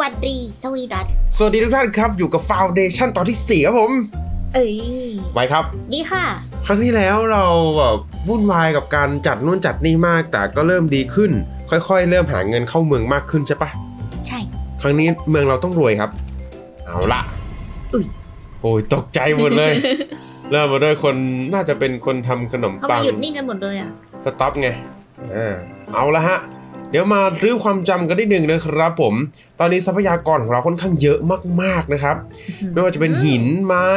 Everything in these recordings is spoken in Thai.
วัสดีสวีดัตสวัสดีทุกท่านครับ อยู่กับ Foundation ตอนที่ 4 ครับผม เอ้ยไว้ครับ ดีค่ะ ครั้งที่แล้วเราแบบวุ่นวายกับการจัดนู่นจัดนี่มาก แต่ก็เริ่มดีขึ้น ค่อยๆ เริ่มหาเงินเข้าเมืองมากขึ้นใช่ปะใช่ ครั้งนี้เมืองเราต้องรวยครับ เอาละอุ้ยโอ้ยตกใจหมดเลย เริ่มมาด้วยคนน่าจะเป็นคนทำขนมเขาปัมาง หยุดนิ่งกันหมดเลยอะสต็อปไงอ่าเอาละฮะ เดี๋ยวมารื้อความจำกันนิดหนึ่งนะครับผม ตอนนี้ทรัพยากรของเราค่อนข้างเยอะมากๆนะครับ ไม่ว่าจะเป็นหินไม้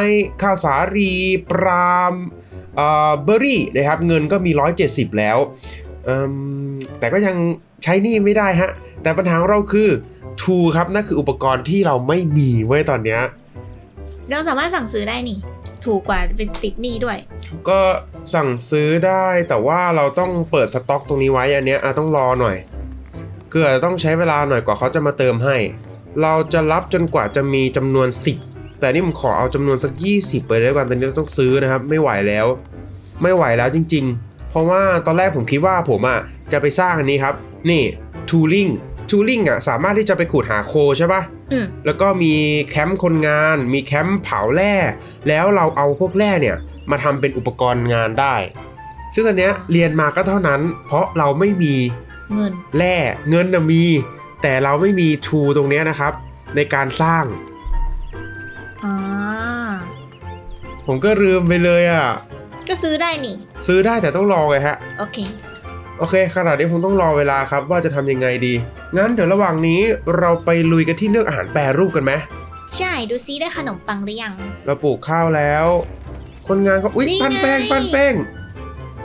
ข้าวสาลีปรามเอ่อเบอร์รี่นะครับ เงินก็มี 170 แล้วเอิ่มแต่ก็ยังใช้หนี่ไม่ได้ฮะ แต่ปัญหาของเราคือทูครับนั่นคืออุปกรณ์ที่เราไม่มีไว้ยตอนเนี้ยเราสามารถสั่งซื้อได้นี่ ถูกกว่าเป็นติดหนี้ด้วย ก็สั่งซื้อได้แต่ว่าเราต้องเปิดสต็อกตรงนี้ไว้อันเนี้ยอะต้องรอหน่อยคือต้องใช้เวลาหน่อยกว่าเขาจะมาเติมให้ เราจะรับจนกว่าจะมีจำนวน 10 แต่นี่ผมขอเอาจำนวนสัก 20 ไปแล้วกันตอนนี้เราต้องซื้อนะครับ ไม่ไหวแล้ว ไม่ไหวแล้วจริง ๆ เพราะว่าตอนแรกผมคิดว่าผมอะจะไปสร้างอันนี้ครับ นี่ทูริงทูริงอะสามารถที่จะไปขุดหาโคใช่ปะ แล้วก็มีแคมป์คนงาน มีแคมป์เผาแร่ แล้วเราเอาพวกแร่เนี่ยมาทำเป็นอุปกรณ์งานได้ ซึ่งตอนเนี้ยเรียนมาก็เท่านั้น เพราะเราไม่มีเงินแร่เงินนะมี แต่เราไม่มีทูตรงเนี้ยนะครับ ในการสร้างอ่าผมก็ลืมไปเลยอะ ก็ซื้อได้นี่ ซื้อได้แต่ต้องรอไงฮะ โอเค โอเคขนาดนี้คงต้องรอเวลาครับว่าจะทำยังไงดี งั้นเดี๋ยวระหว่างนี้เราไปลุยกันที่เลือกอาหารแปรรูปกันไหมใช่ดูซิได้ขนมปังหรือยัง เราปลูกข้าวแล้ว คนงานก็อุ๊ยนี่ปั้นแป้งไง ปั้นแป้ง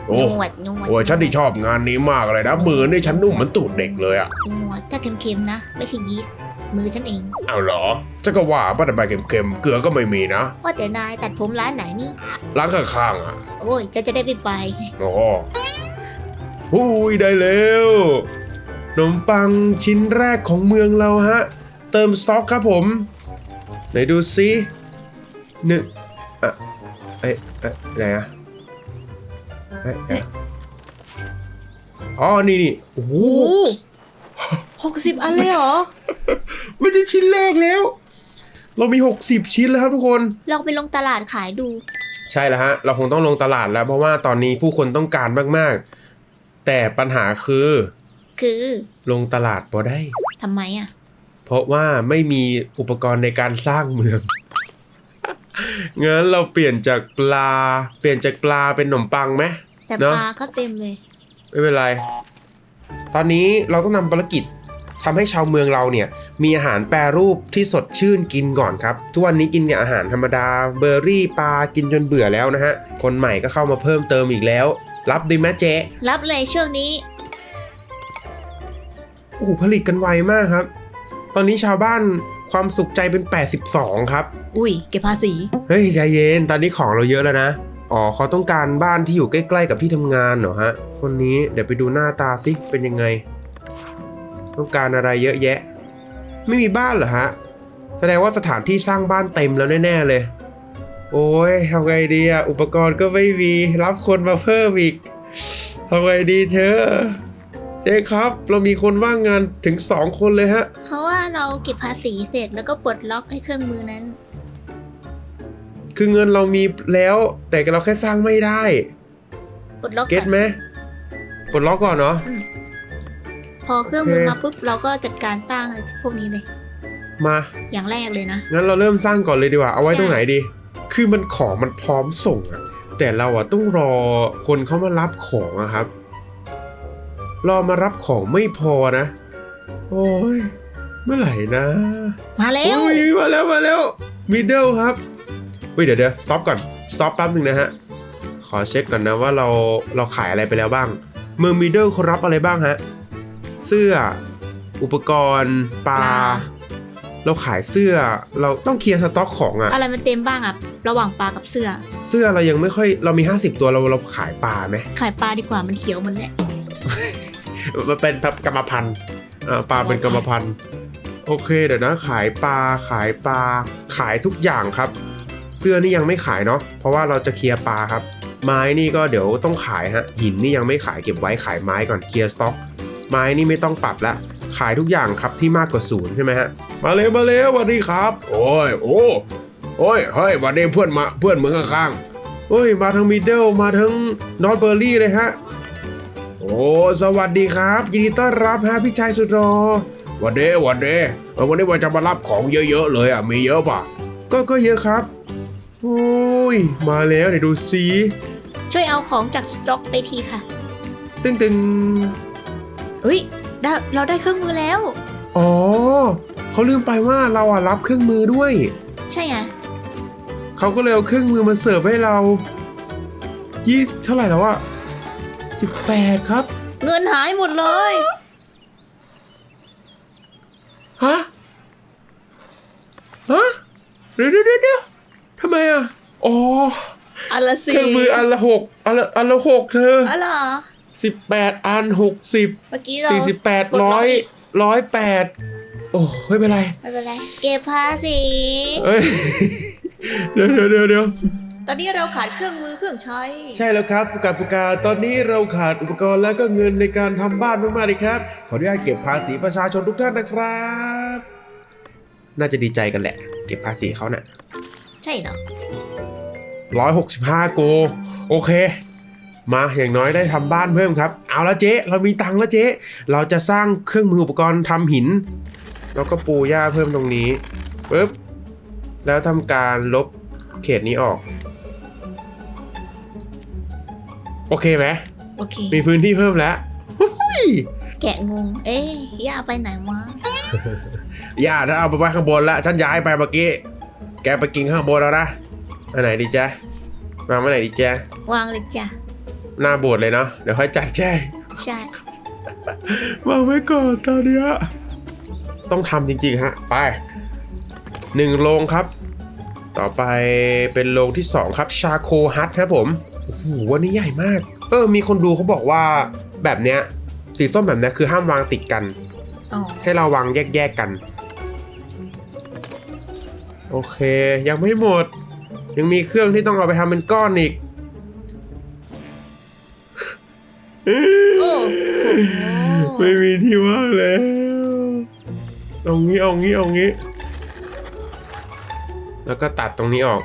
โอ้นวดนวดโอ้ยฉันที่ชอบงานนี้มากเลยนะมือนี่ฉันนุ่มเหมือนตูดเด็กเลยอะนวดถ้าเค็มๆนะ ไม่ใช่ยีสต์มือฉันเอง เอาเหรอจะก็ว่าป้าทำไมเค็มๆเกลือก็ไม่มีนะว่าแต่นายตัดผมร้านไหนนี่ ร้านข้างๆอะโอ้ยจะจะได้ไปไป โอ้โห อุ้ยได้แล้วขนมปังชิ้นแรกของเมืองเราฮะ เติมสต็อกครับผม ไหนดูซิหนึ่งอะเอ้ยเอ้ยไหนอะเอ้ยเอ้ยอ๋อ นี่นี่โอ้โหโอ้หกสิบอันเลยเหรอ ไม่ใช่ชิ้นแรกแล้ว เรามี 60 ชิ้นแล้วครับทุกคนลองไปลงตลาดขายดู ใช่แล้วฮะ เราคงต้องลงตลาดแล้วเพราะว่าตอนนี้ผู้คนต้องการมากๆ แต่ปัญหาคือ คือลงตลาดพอได้ ทำไมอะ เพราะว่าไม่มีอุปกรณ์ในการสร้างเมือง งั้นเราเปลี่ยนจากปลา เปลี่ยนจากปลาเป็นขนมปังไหม แต่เนอะ ปลาก็เต็มเลย ไม่เป็นไร ตอนนี้เราต้องนำภารกิจทำให้ชาวเมืองเราเนี่ย มีอาหารแปรรูปที่สดชื่นกินก่อนครับ ทุกวันนี้กินแต่อาหารธรรมดา เบอร์รี่ปลากินจนเบื่อแล้วนะฮะ คนใหม่ก็เข้ามาเพิ่มเติมอีกแล้ว รับดีไหมเจ๊รับเลยช่วงนี้ โอ้โหผลิตกันไวมากครับ ตอนนี้ชาวบ้านความสุขใจเป็น 82 ครับ อุ้ยเก็บภาษี เฮ้ยใจเย็น ตอนนี้ของเราเยอะแล้วนะ อ๋อเขาต้องการบ้านที่อยู่ใกล้ๆกับที่ทำงานเหรอฮะ คนนี้เดี๋ยวไปดูหน้าตาสิเป็นยังไง ต้องการอะไรเยอะแยะ ไม่มีบ้านเหรอฮะ แสดงว่าสถานที่สร้างบ้านเต็มแล้วแน่ๆเลย โอ้ยทำไงดีอะอุปกรณ์ก็ไม่มี รับคนมาเพิ่มอีกทำไงดีเธอ เจ๊ครับ เรามีคนว่างงานถึงสองคนเลยฮะ เขาว่าเราเก็บภาษีเสร็จแล้วก็ปลดล็อกให้เครื่องมือนั้น คือเงินเรามีแล้ว แต่เราแค่สร้างไม่ได้ ปลดล็อกเก็ตก่อนไหมปลดล็อกก่อนเนาะพอเครื่องมือโอเคมาปุ๊บเราก็จัดการสร้างพวกนี้เลย มา อย่างแรกเลยนะ งั้นเราเริ่มสร้างก่อนเลยดีกว่า เอาไว้ใช่ตรงไหนดี คือมันของมันพร้อมส่งอะแต่เราอะต้องรอคนเขามารับของอะครับ รอมารับของไม่พอนะ โอ้ยเมื่อไหร่นะ มาแล้วโอ้ยมาแล้วมาแล้วมิดเดิลครับเฮ้ยเดี๋ยวเดี๋ยวสต็อปก่อนสต็อปแป๊บหนึ่งนะฮะ ขอเช็คก่อนนะว่าเราเราขายอะไรไปแล้วบ้าง เมืองมิดเดิลเขารับอะไรบ้างฮะ เสื้อ อุปกรณ์ปลาปลา เราขายเสื้อเราต้องเคลียร์สต็อกของอะอะไรมันเต็มบ้างอะระหว่างปลากับเสื้อ เสื้อเรายังไม่ค่อยเรามี 50 ตัวเราเราขายปลาไหมขายปลาดีกว่ามันเขียวหมดแหละมันเป็นแบบกรรมพันธุ์อ่าปลาเป็นกรรมพันธุ์โอเคเดี๋ยวนะขายปลาขายปลาขายทุกอย่างครับ เสื้อนี่ยังไม่ขายเนาะเพราะว่าเราจะเคลียร์ปลาครับ ไม้นี่ก็เดี๋ยวต้องขายฮะหินนี่ยังไม่ขายเก็บไว้ขายไม้ก่อนเคลียร์สต็อก ไม้นี่ไม่ต้องปรับละ ขขายทุกอย่างครับที่มากกว่าศูนย์ใช่ไหมฮะ มาเร็วมาเร็วสวัสดีครับ โอ้ย โอ้โอ้ย เฮ้ยสวันนี้เพื่อนมา เพื่อนมึงข้างๆเฮ้ย มาทั้งมิดเดิล มาทั้งนอตเบอร์รี่เลยฮะ โอ้ สวัสดีครับ ยินดีต้อนรับฮะพี่ชายสุดรอหวันเดหวันเดเออวันนี้ว่าจะมารับของเยอะๆเลยอะ มีเยอะป่ะ ก็ก็เยอะครับ โอ้ย มาแล้วเดี๋ยวดูซิช่วยเอาของจากสต็อกไปทีค่ะ ตึงตึงอุ้ย ได้เราได้เครื่องมือแล้ว อ๋อเขาลืมไปว่าเราอะรับเครื่องมือด้วย ใช่ไงเขาก็เลยเอาเครื่องมือมาเสิร์ฟให้เรายี่เท่าไหร่แล้วอะสิบแปดครับ เงินหายหมดเลย ฮะ ฮะ เดี๋ยวเดี๋ยวเดี๋ยวเดี๋ยวทำไมอะอ๋ออันละเคสี่รื่องมืออันละหกอันละอันละหกเธอ อ๋อเหรอ สิบแปดอันหกสิบเมื่อกี้เราสี่สิบแปดปลดล็ร้อกอยอีกร้อยแปดโอ้ไม่เป็นไรไม่เป็นไร เก็บภาษีเอ้ย เดี๋ยวเดี๋ยวเดี๋ยวเดี๋ยวตอนนี้เราขาดเครื่องมือเครื่องใช้ ใช่แล้วครับปุกาปุกาตอนนี้เราขาดอุปกรณ์และก็เงินในการทำบ้านมากๆเลยครับ ขออนุญาตเก็บภาษีประชาชนทุกท่านนะครับ น่าจะดีใจกันแหละ เก็บภาษีเขาน่ะ ใช่เหรอร้อยหกสิบห้าโก โอเค มาอย่างน้อยได้ทำบ้านเพิ่มครับ เอาละเจ๊เรามีตังค์แล้วเจ๊เราจะสร้างเครื่องมืออุปกรณ์ทำหิน แล้วก็ปูหญ้าเพิ่มตรงนี้ปึ๊บแล้วทำการลบเขตนี้ออก โอเคไหมโอเค มีพื้นที่เพิ่มแล้วหุ้ยแกะงง เอ๊ยย่าไปไหนวะย่าถ้าเอาไปไว้ข้างบนแล้วฉันย้ายไปเมื่อกี้ แกไปกินข้างบนแล้วนะอันไหนดีจ๊ะวางไว้ไหนดีจ๊ะวางเลยจ้ะ หน้าโบสถ์เลยเนาะเดี๋ยวค่อยจัดแจ้งใช่วางไว้ก่อนตอนเนี้ยต้องทำจริงๆฮะ ไปหนึ่งโรงครับ ต่อไปเป็นโรงที่สองครับชาโคฮัทครับผมโอ้โหวันนี้ใหญ่มาก เออ มีคนดูเขาบอกว่าแบบเนี้ยสีส้มแบบเนี้ยคือห้ามวางติดกันอ๋อให้เราวางแยกๆกัน โอเค ยังไม่หมด ยังมีเครื่องที่ต้องเอาไปทำเป็นก้อนอีก โอ้โหไม่มีที่ว่างแล้วเอางี้เอางี้เอางี้ แล้วก็ตัดตรงนี้ออก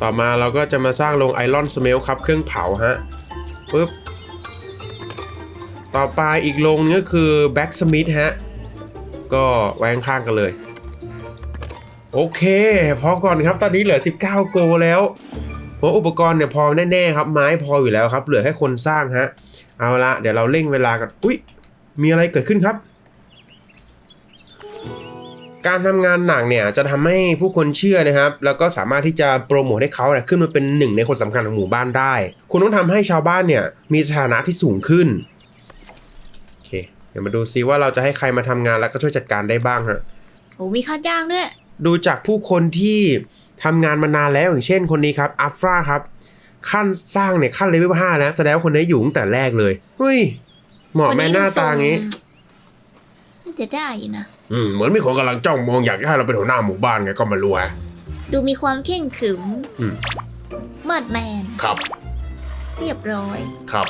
ต่อมาเราก็จะมาสร้างโรงไอรอนสเมลครับเครื่องเผาฮะปึ๊บต่อไปอีกโรงนึงก็คือแบ็กสมิธฮะ ก็ไว้ข้างกันเลย โอเค พอก่อนครับตอนนี้เหลือ 19 โกแล้ว เพราะอุปกรณ์เนี่ยพอแน่ๆครับไม้พออยู่แล้วครับ เหลือแค่คนสร้างฮะ เอาละเดี๋ยวเราเร่งเวลากันอุ๊ย มีอะไรเกิดขึ้นครับ การทำงานหนักเนี่ยจะทำให้ผู้คนเชื่อนะครับ แล้วก็สามารถที่จะโปรโมทให้เขาเนี่ยขึ้นมาเป็นหนึ่งในคนสำคัญของหมู่บ้านได้ คุณต้องทำให้ชาวบ้านเนี่ยมีสถานะที่สูงขึ้นโอเคเดี๋ยวมาดูซิว่าเราจะให้ใครมาทำงานแล้วก็ช่วยจัดการได้บ้างฮะโอ้มีค่าจ้างด้วยดูจากผู้คนที่ ทำงานมานานแล้วอย่างเช่นคนนี้ครับอัฟราครับ ขั้นสร้างเนี่ยขั้นเลเวลห้าแล้วแสดงว่าคนนี้อยู่ตั้งแต่แรกเลย เฮ้ย เหมาะแม่หน้าตางี้น่าจะได้อยู่นะอืมเหมือนมีคนกำลังจ้องมองอยากให้เราเป็นหัวหน้าหมู่บ้านไงก็ไมารู้ฮะดูมีความเข่งขรึมอืมมาดแมน ครับ เรียบร้อย ครับ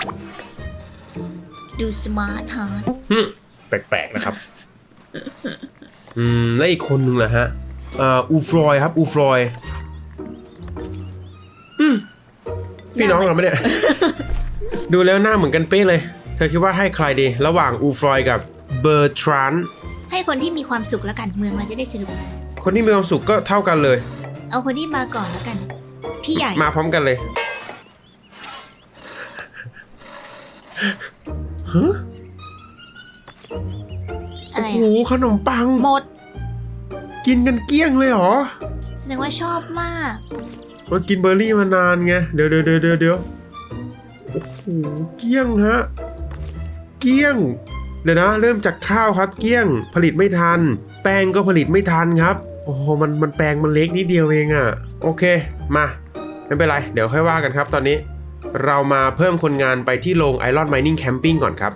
ดูสมาร์ทฮาร์ดหึแปลกๆนะครับ อืม แล้วอีกคนนึงนะฮะอ่าอูฟรอยครับ อูฟรอย พี่น้องเราไหมเนี่ย ดูแล้วหน้าเหมือนกันเป๊ะเลย เธอคิดว่าให้ใครดี ระหว่างอูฟรอยกับเบอร์ทรานให้คนที่มีความสุขแล้วกันเมืองเราจะได้สนุกคนที่มีความสุขก็เท่ากันเลย เอาคนที่มาก่อนแล้วกัน พี่ใหญ่มาพร้อมกันเลยฮะอะไรโอ้โหอะขนมปัง หมด กินกันเกลี้ยงเลยเหรอ แสดงว่าชอบมาก มากินเบอร์รี่มานานไง เดี๋ยวเดี๋ยวเดี๋ยวเดี๋ยวเดี๋ยวโอ้โห เกลี้ยงฮะ เกลี้ยง เดี๋ยวนะ เริ่มจากข้าวครับ เกลี้ยง ผลิตไม่ทัน แป้งก็ผลิตไม่ทันครับ โอ้โห มันมันแปลงมันเล็กนิดเดียวเองอะโอเค มาไม่เป็นไร เดี๋ยวค่อยว่ากันครับตอนนี้ เรามาเพิ่มคนงานไปที่โรงไอรอนไมนิ่งแคมปิ้งก่อนครับ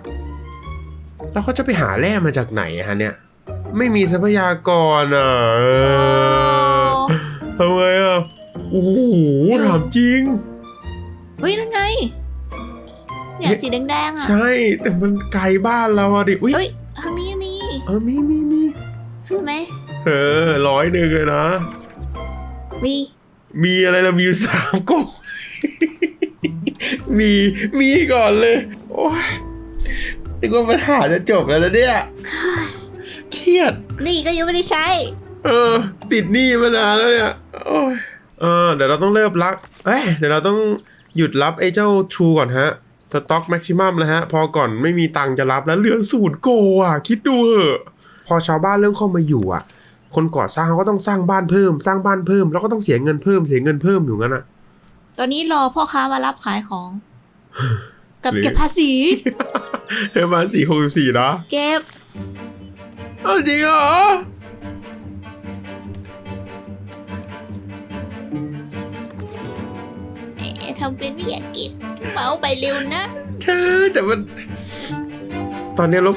แล้วเขาจะไปหาแร่มาจากไหนอะฮะเนี่ย ไม่มีทรัพยากรอะเออทำไงอะ โอ้โหถามจริง เฮ้ยนั่นไง เนี่ยสีแดงๆอะ ใช่ แต่มันไกลบ้านเราอะดิอุ้ยเฮ้ยทางนี้มีเออมีมีมีซื้อไหมเออร้อยหนึ่งเลยนะ มีมีอะไรเรามีอยู่สามกล่องมีมีก่อนเลย โอ้ยนึกว่าปัญหาจะจบแล้วนะเนี่ยเครียด นี่ก็ยังไม่ได้ใช้ เออ ติดหนี้มานานแล้วเนี่ย โอ้ย เออเดี๋ยวเราต้องเริ่มรับเอ้ยเดี๋ยวเราต้องหยุดรับไอ้เจ้าชูก่อนฮะสต็อกแม็กซิมัมแล้วฮะ พอก่อนไม่มีตังค์จะรับแล้วเหลือศูนย์โกอะ คิดดูเหอะพอชาวบ้านเริ่มเข้ามาอยู่อะ คนก่อสร้างเขาก็ต้องสร้างบ้านเพิ่ม สร้างบ้านเพิ่ม แล้วก็ต้องเสียเงินเพิ่มเสียเงินเพิ่มอยู่งั้นอะ ตอนนี้รอพ่อค้ามารับขายของ กับหรือเก็บภาษีเอมาสี่หกสี่นะเก็บเอาจริงเหรอำเป็นไม่อยากเก็บเมาไปเร็วนะ เธอแต่มันตอนนี้ลบ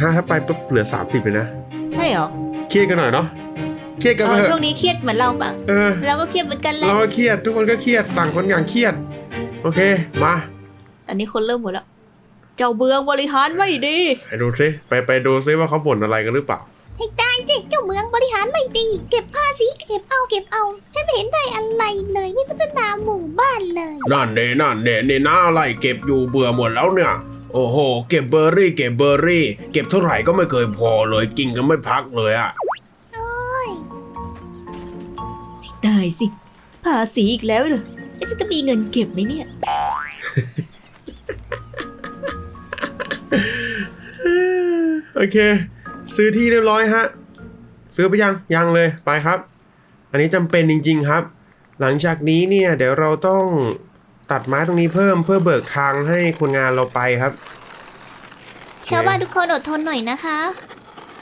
ห้าถ้าไปปุ๊บเหลือสามสิบเลยนะ ใช่เหรอ เครียดกันหน่อยเนาะ เครียดกันเอไปอเถช่วงอะนี้เครียดเหมือนเราปะเออ เราก็เครียดเหมือนกันแหละเราก็เครียดทุกคนก็เครียดต่างคนอย่างเครียด โอเค มาอันนี้คนเริ่มหมดแล้ว เจ้าเบืองบริหารไม่ดี ไปดูซิไปไปดูซิว่าเขาบ่นอะไรกันหรือเปล่า ให้ตายสิเจ้าเมืองบริหารไม่ดี เก็บภาษีเก็บเอาเก็บเอา ฉันไม่เห็นได้อะไรเลยไม่พัฒนาหมู่บ้านเลย นั่นเดนั่นเดนี่น้าอะไรเก็บอยู่เบื่อหมดแล้วเนี่ย โอ้โห เก็บเบอร์รี่ เก็บเบอร์รี่ เก็บเท่าไหร่ก็ไม่เคยพอเลยกินกันไม่พักเลยอะตายสิ ภาษีอีกแล้วเหรอเอ๊ะจะจะมีเงินเก็บไหมเนี่ย โอเค ซื้อที่เรียบร้อยฮะ ซื้อไปยัง ยังเลยไปครับ อันนี้จำเป็นจริง ๆครับ หลังจากนี้เนี่ยเดี๋ยวเราต้องตัดไม้ตรงนี้เพิ่มเพื่อเบิกทางให้คนงานเราไปครับ ชาวบ้านทุกคนอดทนหน่อยนะคะ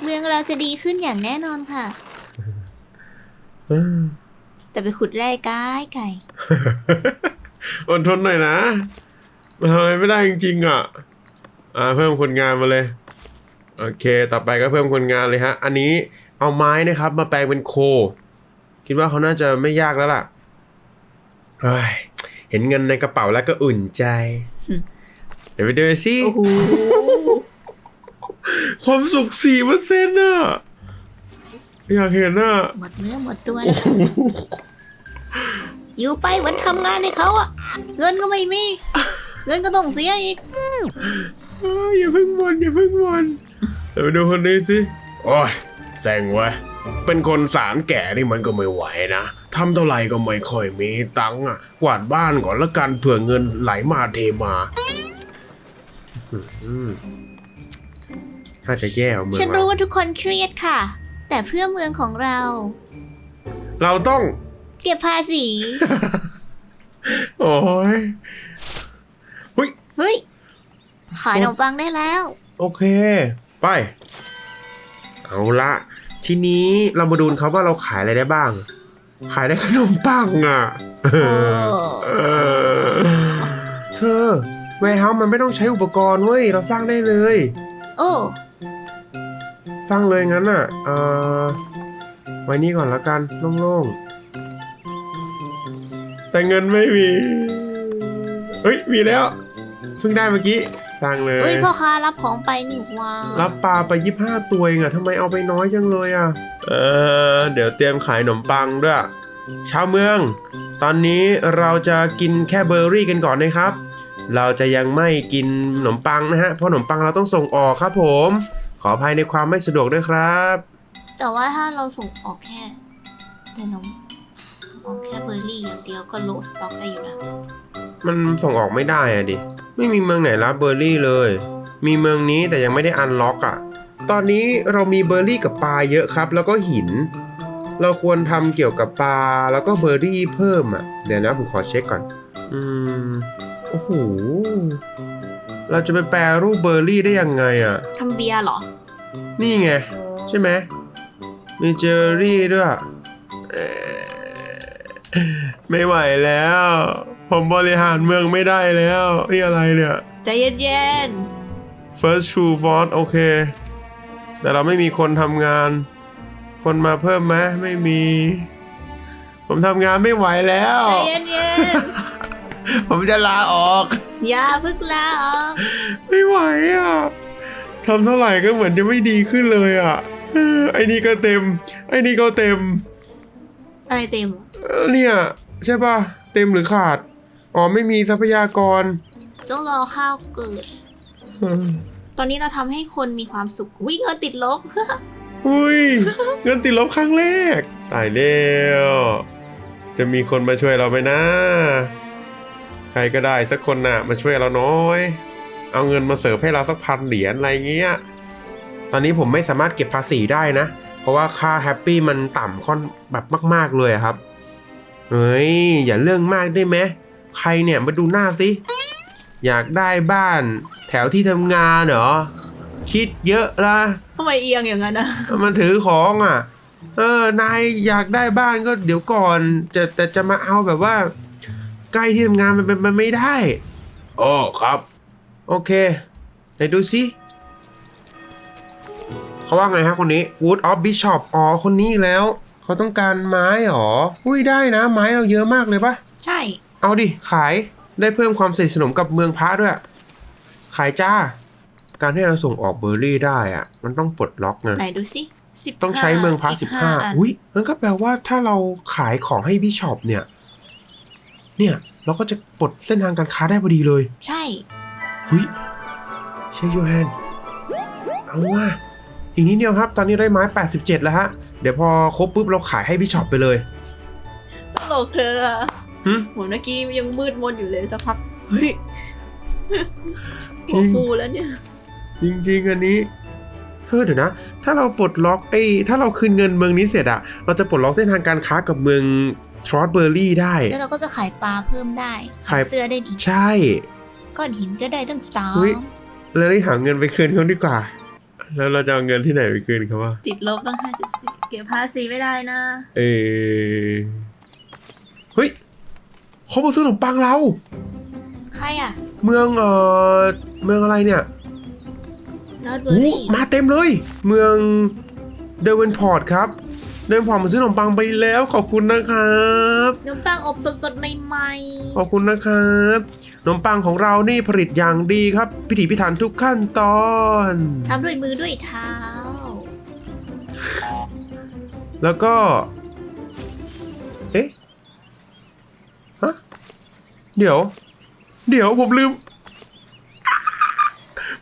เมืองเราจะดีขึ้นอย่างแน่นอนค่ะ แต่ไปขุดแร่ไกลไก่ อดทนหน่อยนะมันทำอะไรไม่ได้จริงๆอะ อ่า เพิ่มคนงานมาเลย โอเค ต่อไปก็เพิ่มคนงานเลยฮะ อันนี้เอาไม้นะครับ มาแปลงเป็นโค คิดว่าเขาน่าจะไม่ยากแล้วล่ะเฮ้ยเห็นเงินในกระเป๋าแล้วก็อุ่นใจ เดี๋ยวไปดูสิโอ้โหความสุขสี่เปอร์เซ็นต์อะอยากเห็นอะหมดเนื้อหมดตัวแล้วอยู่ไปเหมือนทำงานให้เขาอะเงินก็ไม่มี เงินก็ต้องเสียอีกเอ้ยอย่าเพิ่งบ่นอย่าเพิ่งบ่นเดี๋ยวไปดูคนนี้สิ โอ้ยแซงเวะ เป็นคนสารแก่นี่มันก็ไม่ไหวนะ ทำเท่าไหร่ก็ไม่ค่อยมีตังค์อะ กวาดบ้านก่อนละกันเผื่อเงินไหลมาเทมาอืมถ้าจะแย่เอาเมืองฉันรู้เราว่าทุกคนเครียดค่ะ แต่เพื่อเมืองของเรา เราต้อง เก็บภาษี โอ้ย เฮ้ยเฮ้ยขายขนมปังได้แล้ว โอเค ไป เอาละทีนี้เรามาดูเขาว่าเราขายอะไรได้บ้าง ขายได้ขนมปังอะโอ้เออเธอแวร์เฮาส์มันไม่ต้องใช้อุปกรณ์เว้ย เราสร้างได้เลย โอ้สร้างเลยงั้นอะเออไว้นี่ก่อนละกันโล่งๆ แต่เงินไม่มี เฮ้ย มีแล้ว เพิ่งได้เมื่อกี้ สร้างเลยเอ้ยพ่อค้ารับของไปนี่ว่ารับปลาไปยี่ห้าตัวเองอะทำไมเอาไปน้อยจังเลยอะเออเดี๋ยวเตรียมขายขนมปังด้วยชาวเมือง ตอนนี้เราจะกินแค่เบอร์รี่กันก่อนนะครับ เราจะยังไม่กินขนมปังนะฮะเพราะขนมปังเราต้องส่งออกครับผม ขออภัยในความไม่สะดวกด้วยครับ แต่ว่าถ้าเราส่งออกแค่แต่นมออกแค่เบอร์รี่อย่างเดียวก็โลสต็อกได้อยู่นะมันส่งออกไม่ได้อะดิ ไม่มีเมืองไหนรับเบอร์รี่เลย มีเมืองนี้แต่ยังไม่ได้อันล็อกอะตอนนี้เรามีเบอร์รี่กับปลาเยอะครับ แล้วก็หิน เราควรทำเกี่ยวกับปลาแล้วก็เบอร์รี่เพิ่มอะเดี๋ยวนะผมขอเช็คก่อน อืม โอ้โห เราจะไปแปรรูปเบอร์รี่ได้ยังไงอะทำเบียร์เหรอ นี่ไง ใช่ไหม มีเจอรี่ด้วยเอ่อไม่ไหวแล้ว ผมบริหารเมืองไม่ได้แล้ว นี่อะไรเนี่ย ใจเย็น First True Force โอเค แต่เราไม่มีคนทำงาน คนมาเพิ่มไหมไม่มี ผมทำงานไม่ไหวแล้ว ๆ ใจเย็น ผมจะลาออกอย่าเพึ่งลาออก ไม่ไหวอะทำเท่าไหร่ก็เหมือนจะไม่ดีขึ้นเลยอะเออไอ้นี่ก็เต็ม ไอ้นี่ก็เต็มอะไรเต็ม เออเนี่ย ใช่ป่ะ เต็มหรือขาด อ๋อไม่มีทรัพยากรต้องรอข้าวเกิดเออตอนนี้เราทำให้คนมีความสุขวิ่งเงินติดลบ อุ้ย เงินติดลบครั้งแรก ตายแล้วจะมีคนมาช่วยเราไหมนะ ใครก็ได้สักคนน่ะ มาช่วยเราน้อย เอาเงินมาเสิร์ฟให้เราสักพันเหรียญอะไรเงี้ย ตอนนี้ผมไม่สามารถเก็บภาษีได้นะ เพราะว่าค่าแฮปปี้มันต่ำค่อนแบบมาก ๆเลยอะครับ เฮ้ย อย่าเรื่องมากได้ไหม ใครเนี่ยมาดูหน้าสิอยากได้บ้านแถวที่ทำงานเหรอ คิดเยอะละทำไมเอียงอย่างนั้นนะมันถือของอะ เออนายอยากได้บ้านก็เดี๋ยวก่อนจะแต่จะมาเอาแบบว่า ใกล้ที่ทำงานมันเป็นมันไม่ได้โอ้ครับ โอเคไหนดูสิเขาว่าไงฮะคนนี้ Wood of Bishop อ๋อคนนี้อีกแล้ว เขาต้องการไม้หรอ อุ้ยได้นะ ไม้เราเยอะมากเลยปะใช่ เอาดิ ขายได้เพิ่มความสนิทสนมกับเมืองพระด้วย ขายจ้า การที่เราส่งออกเบอร์รี่ได้อะมันต้องปลดล็อกนะไหนดูสิสิบต้องใช้เมืองพระสิบห้าอุ้ยนั่นก็แปลว่าถ้าเราขายของให้บิชอปเนี่ย เนี่ยเราก็จะปลดเส้นทางการค้าได้พอดีเลย ใช่หุยเชคยูแฮนเอาว่าอีกนิดเดียวครับ ตอนนี้ได้ไม้ 87 แล้วฮะ เดี๋ยวพอครบปุ๊บเราขายให้บิชอปไปเลยตลกเธออะหึ เหมือนเมื่อกี้ยังมืดมนอยู่เลยสักพัก เฮ้ยจริหัวงฟูแล้วเนี่ย จริง ๆ อันนี้เธอเดี๋ยวนะ ถ้าเราปลดล็อกไอ้ถ้าเราคืนเงินเมืองนี้เสร็จอะเราจะปลดล็อกเส้นทางการค้ากับเมืองทรอสเบอร์รี่ได้ แล้วเราก็จะขายปลาเพิ่มได้ขายขายเสื้อได้อีกใช่ก้อนหินก็ได้ตั้งสามเฮ้ยแล้วได้หาเงินไปคืนเขาดีกว่า แล้วเราจะเอาเงินที่ไหนไปคืนเขาว่าติดลบตั้งห้าสิบสี่เก็บภาษีไม่ได้นะ เออเฮ้ย เขามาซื้อขนมปังเรา ใครอะเมืองเอ่อเมืองอะไรเนี่ยลอดเบอร์โอ้รี่มาเต็มเลย เมืองเดวินพอร์ตครับเดวินพอร์ตมาซื้อขนมปังไปแล้วขอบคุณนะครับนมปังอบสดๆใหม่ขอบคุณนะครับขนมปังของเรานี่ผลิตอย่างดีครับ พิถีพิถันทุกขั้นตอน ๆทำด้วยมือด้วยเท้า แล้วก็ เดี๋ยว เดี๋ยวผมลืม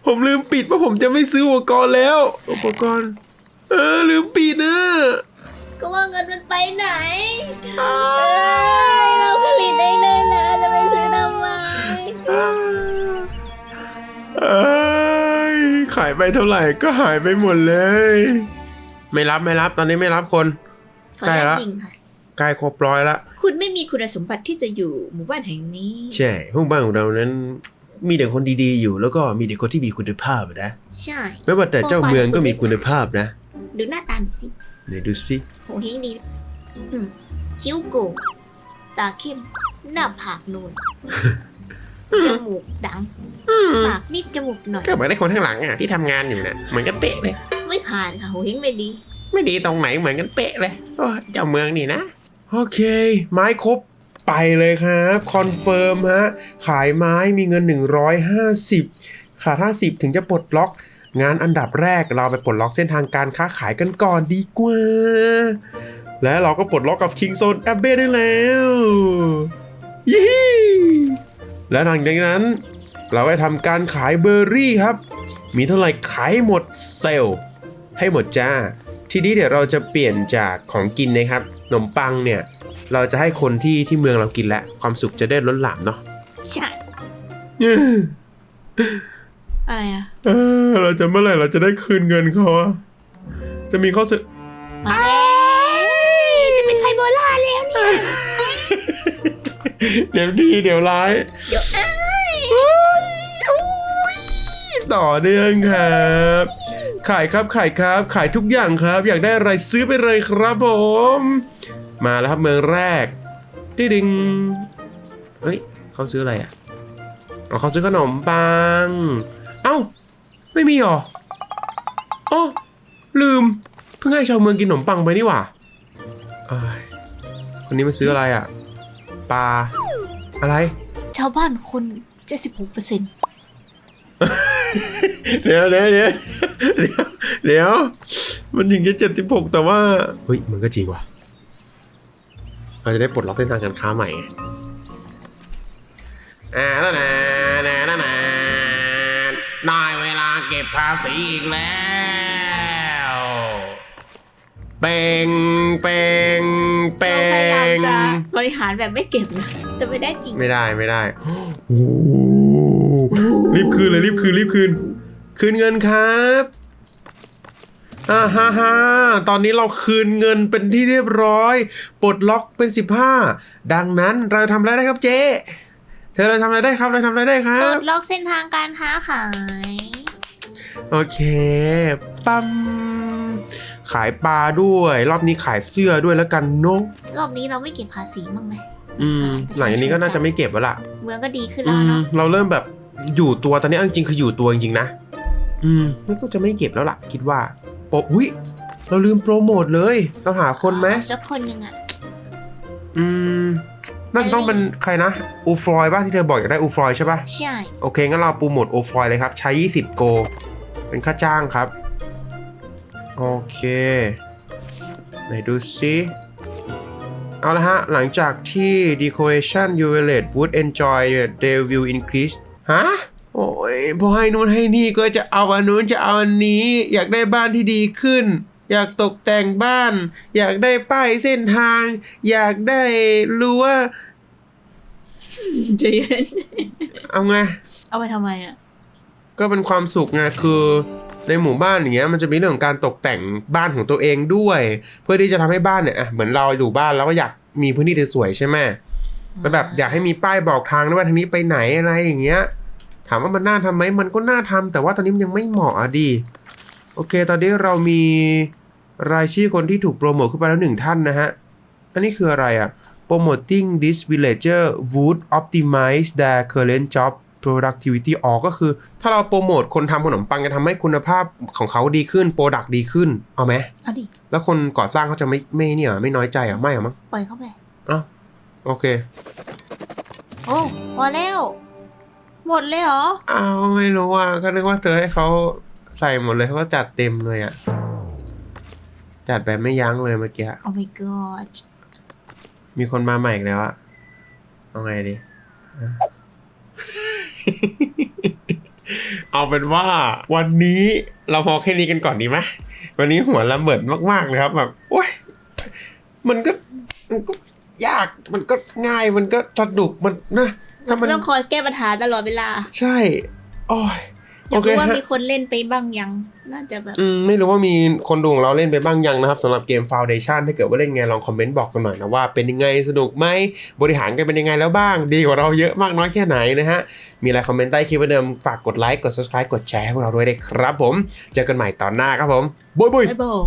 ผมลืมปิดว่าผมจะไม่ซื้ออุปกรณ์แล้ว อุปกรณ์ เออลืมปิดนะก็ว่าเงินมันไปไหนเอ้ยเราผลิตได้เลยนะจะไปซื้อทำไมเอ้ยขายไปเท่าไหร่ก็หายไปหมดเลย ไม่รับไม่รับตอนนี้ไม่รับคนใกล้ละขออนุญาตยิงค่ะ ใกล้ครบร้อยละ คุณไม่มีคุณสมบัติที่จะอยู่หมู่บ้านแห่งนี้ ใช่ห้องบ้านของเรานั้น มีแต่คนดีๆ อยู่ แล้วก็มีแต่คนที่มีคุณภาพอะนะใช่ไม่ว่าแต่เจ้าเมืองก็มีคุณภาพนะดูหน้าตาหน่อยสิไหนดูสิโหเฮงดีอืมคิ้วโก่งตาเข้มหน้าผากนูนจมูกดังปากนิดจมูกหน่อยก็เหมือนไอ้คนข้างหลังอะที่ทำงานอยู่นะเหมือนกันเป๊ะเลย ไม่ผ่านค่ะโหเฮงไม่ดี ไม่ดีตรงไหนเหมือนกันเป๊ะเลยโอ้ยเจ้าเมืองนี่นะ โอเค ไม้ครบไปเลยครับคอนเฟิร์มฮะขายไม้มีเงิน 150 ขาด50 ถึงจะปลดล็อก งานอันดับแรกเราไปปลดล็อกเส้นทางการค้าขายกันก่อนดีกว่า และเราก็ปลดล็อกกับคิงโซนแอบเบ้ได้แล้วยี่และหลังจากนั้น เราไปทำการขายเบอร์รี่ครับ มีเท่าไหร่ขายหมดเซลล์ให้หมดจ้า ทีนี้เดี๋ยวเราจะเปลี่ยนจากของกินนะครับ นมปังเนี่ย เราจะให้คนที่ที่เมืองเรากินแล้วความสุขจะได้ล้นหลามเนาะใช่อะไรอะเออเราจะเมื่อไหร่เราจะได้คืนเงินเขาอะจะมีข้อเสนอมาแล้วจะเป็นไคโบลาแล้วเนี่ยเดี๋ยวดีเดี๋ยวร้ายเดี๋ยวอ้ายต่อเนื่องครับขายครับขายครับ ขายทุกอย่างครับ อยากได้อะไรซื้อไปเลยครับผม มาแล้วครับเมืองแรกที่ดิงเฮ้ยเขาซื้ออะไรอะอ๋อเขาซื้อขนมปัง เอ้า ไม่มีหรออ๋อลืม เพิ่งให้ชาวเมืองกินขนมปังไปนี่หว่าเอ้ยคนนี้มาซื้ออะไรอะ ปลา อะไร ชาวบ้านคนเจ็ดสิบหกเปอร์เซ็นต์เดี๋ยวเดี๋ยวเดี๋ยวเดี๋ยวเดี๋ยวมันถึงจะเจ็ดสิบหกแต่ว่า เฮ้ย มันก็จริงว่ะ เราจะได้ปลดล็อกเส้นทางการค้าใหม่ไงอ่าแล้วนะนะนะนะได้เวลาเก็บภาษีอีกแล้วเป่งเป่งเป่เราพยายามงจะบริหารแบบไม่เก็บนะแต่ไม่ได้จริงไม่ได้ไม่ได้โอ้โหรีบคืนเลยรีบคืนรีบคืน คืนเงินครับ อ่าฮ่าฮ่าตอนนี้เราคืนเงินเป็นที่เรียบร้อย ปลดล็อกเป็น 15 ดังนั้นเราทำอะไรได้ครับเจ๊เธอเราทำอะไรได้ครับเราทำอะไรได้ครัปลบดล็อกเส้นทางการค้าขาย โอเค ปั๊ม ขายปลาด้วย รอบนี้ขายเสื้อด้วยแล้วกันเนอะรอบนี้เราไม่เก็บภาษีบ้างไหมอืมสงสรหลังจากนี้ก็น่าจะไม่เก็บแล้วล่ะ เมืองก็ดีขึ้นอืแล้วม เนาะเราเริ่มแบบอยู่ตัวตอนนี้เอาจริงๆคืออยู่ตัวจริงๆนะ อืมไม่ก็จะไม่เก็บแล้วล่ะ คิดว่าโปะอุ้ยเราลืมโปรโมทเลย เราหาคนไหมสักคนหนึ่งอะอืมน่าจะต้องเป็นใครนะอูฟลอยบ้างที่เธอบอกอยากได้อูฟลอยใช่ปะใช่โอเคงั้นเราโปรโมทอูฟลอยเลยครับ ใช้ 20 โก เป็นค่าจ้างครับ โอเค ไหนดูซิเอาละฮะ หลังจากที่ decoration you will would enjoy they will increase ฮะ โอ้ยพอให้นู้นให้นี่ก็จะเอาอันนู้นจะเอาอันนี้ อยากได้บ้านที่ดีขึ้น อยากตกแต่งบ้าน อยากได้ป้ายเส้นทาง อยากได้รู้ว่าใจเย็นเอาไง เอาไปทำไมอะก็เป็นความสุขไงคือในหมู่บ้านอย่างเงี้ยมันจะมีเรื่องของการตกแต่งบ้านของตัวเองด้วย เพื่อที่จะทำให้บ้านเนี่ยอะเหมือนเราอยู่บ้านแล้วก็อยากมีพื้นที่สวยๆใช่ไหมแล้วแบบอยากให้มีป้ายบอกทางด้วยว่าทางนี้ไปไหนอะไรอย่างเงี้ย ถามว่ามันน่าทำไหมมันก็น่าทำแต่ว่าตอนนี้มันยังไม่เหมาะอะดี โอเค ตอนนี้เรามีรายชื่อคนที่ถูกโปรโมทขึ้นไปแล้วหนึ่งท่านนะฮะ อันนี้คืออะไรอะ promoting this villager would optimize their current job productivity อ๋อก็คือ ถ้าเราโปรโมทคนทำขนมปังจะทำให้คุณภาพของเขาดีขึ้น โปรดักดีขึ้น เอาไหมเอาดิ แล้วคนก่อสร้างเขาจะไม่ไม่เนี่ยไม่น้อยใจเหรอะไม่เหรอมั้งปล่อยเข้าไปอ้าวโอเค โอ้พอแล้ว หมดเลยเหรออ้าวไม่รู้ว่าก็นึกว่าเธอให้เขาใส่หมดเลยเขาก็จัดเต็มเลยอะจัดแบบไม่ยั้งเลยเมื่อกี้ Oh my god มีคนมาใหม่อีกแล้วอะเอาไงดีอะเอาเป็นว่าวันนี้เราพอแค่นี้กันก่อนดีไหมวันนี้หัวระเบิดมากๆเลยครับแบบโอ้ยมันก็มันก็ยากมันก็ง่ายมันก็สนุกมันนะ ถ้ามันต้องคอยแก้ปัญหาตลอดเวลา ใช่โอ้ยอยากรู้ว่าฮะมีคนเล่นไปบ้างยัง น่าจะแบบ อืม ไม่รู้ว่ามีคนดูของเราเล่นไปบ้างยังนะครับสำหรับเกม Foundation ถ้าเกิดว่าเล่นไงลองคอมเมนต์บอกกันหน่อยนะว่าเป็นยังไงสนุกไหมบริหารกันเป็นยังไงแล้วบ้าง ดีกว่าเราเยอะมากน้อยแค่ไหนนะฮะ มีอะไรคอมเมนต์ใต้คลิปเหมือนเดิมฝากกดไลค์กด subscribe กดแชร์ให้พวกเราด้วยนะครับผม เจอกันใหม่ตอนหน้าครับผมบุยบุยไม่บอก